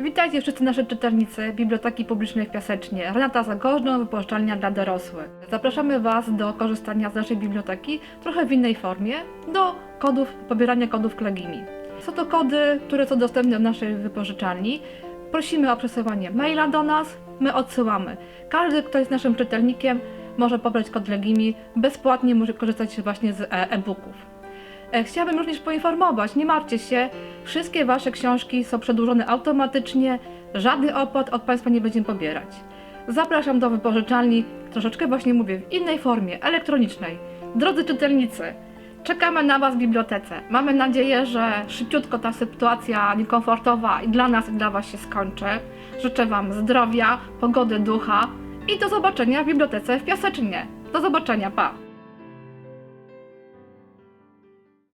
Witajcie wszyscy nasze czytelnicy Biblioteki Publicznej w Piasecznie. Renata Zagorzno, wypożyczalnia dla dorosłych. Zapraszamy Was do korzystania z naszej biblioteki trochę w innej formie, do kodów, pobierania kodów Klegimi. Są to kody, które są dostępne w naszej wypożyczalni. Prosimy o przesyłanie maila do nas, my odsyłamy. Każdy, kto jest naszym czytelnikiem, może pobrać kod Legimi, bezpłatnie może korzystać właśnie z e-booków. E, Chciałabym również poinformować, nie martwcie się, wszystkie Wasze książki są przedłużone automatycznie, żadny opłat od Państwa nie będziemy pobierać. Zapraszam do wypożyczalni, troszeczkę właśnie mówię, w innej formie, elektronicznej. Drodzy czytelnicy, czekamy na Was w bibliotece. Mamy nadzieję, że szybciutko ta sytuacja niekomfortowa i dla nas, i dla Was się skończy. Życzę Wam zdrowia, pogody ducha i do zobaczenia w bibliotece w Piaseczynie. Do zobaczenia, pa!